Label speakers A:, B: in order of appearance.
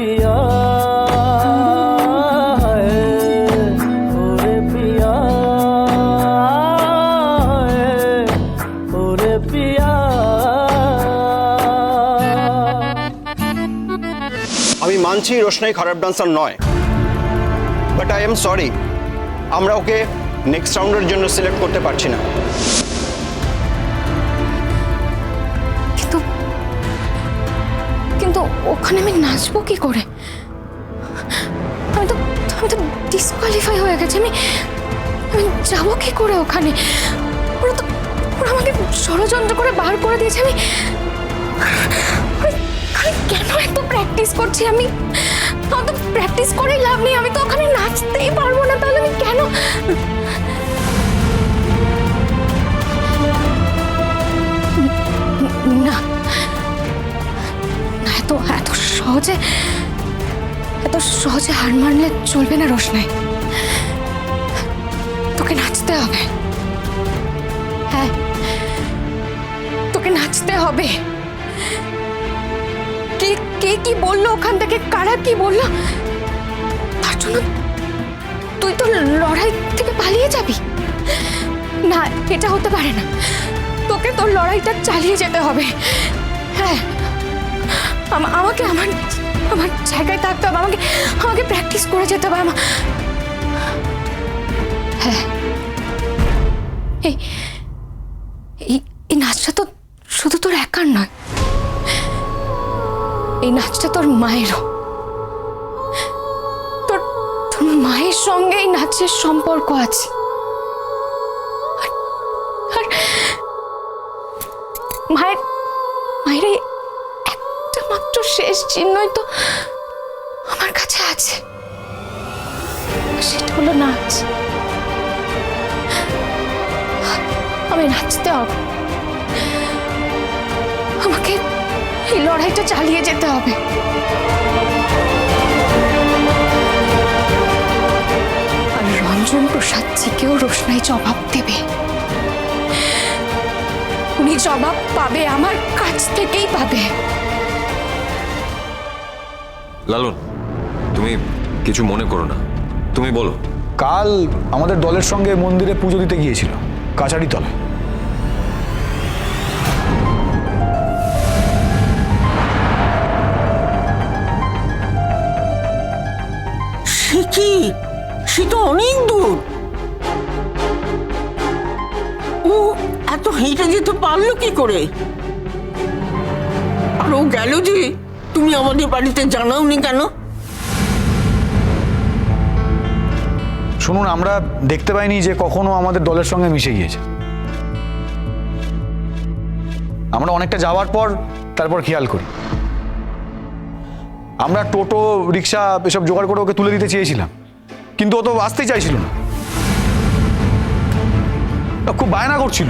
A: पिया है ओरे पिया है ओरे पिया
B: আমি মানছি রোশনাই খারাপ ডান্সার নয় বাট আই এম সরি আমরা ওকে নেক্সট রাউন্ডের জন্য সিলেক্ট করতে পারছি না
C: কিন্তু ওখানে আমি নাচবো কি করে? আমি তো আমি তো ডিসকোয়ালিফাই হয়ে গেছি। আমি আমি যাব কি করে ওখানে? ওরা তো, ওরা আমাকে ষড়যন্ত্র করে বার করে দিয়েছে। আমি, আমি- কেন এত প্র্যাকটিস করছি? আমি অত প্র্যাকটিস করেই লাভ নেই। আমি তো ওখানে নাচতেই পারব না। তাহলে আমি কেন সহজে, এত সহজে হার মানলে চলবে না রোশনাই। তোকে নাচতে হবে। হ্যাঁ তোকে নাচতে হবে। কে কে কি বলল ওখান থেকে? কারা কি বলল? তার জন্য তুই তো লড়াই থেকে পালিয়ে যাবি। না, এটা হতে পারে না। তোকে তোর লড়াইটা চালিয়ে যেতে হবে। হ্যাঁ। আমাকে আমার আমার জায়গায় থাকতে হবে, আমাকে আমাকে প্র্যাকটিস করে যেতে হবে আমার হ্যাঁ। এই, এই- নাচটা তো শুধু তোর একার নয়। এই নাচটা তোর মায়েরও। তোর তোর মায়ের সঙ্গে এই নাচের সম্পর্ক আছে। মায়ের মায়ের শেষ চিহ্নই তো আমার কাছে আছে। সেটা হলো নাচ আমি নাচতে হবে। আমাকে এই লড়াইটা চালিয়ে যেতে হবে। আর রঞ্জন প্রসাদ জিকেও রোশনাই জবাব দেবে। উনি জবাব পাবে, আমার কাছ থেকেই পাবে।
D: লালন তুমি কিছু মনে করো না। তুমি বলো।
E: কাল আমাদের দলের সঙ্গে মন্দিরে পুজো দিতে গিয়েছিল কাছারি তলায়
F: সে কি? সে তো অনেক দূর। ও এত হেঁটে যেতে পারল কি করে? আর ও গেল যে তুমি আমাদের বাড়িতে জানাওনি কেন?
E: শুনুন আমরা দেখতে পাইনি যে কখনো আমাদের দলের সঙ্গে মিশে গিয়েছে। আমরা অনেকটা যাওয়ার পর তারপর খেয়াল করি। আমরা টোটো রিক্সা এসব জোগাড় করে ওকে তুলে দিতে চেয়েছিলাম কিন্তু ও তো আসতেই চাইছিল না। খুব বায়না করছিল।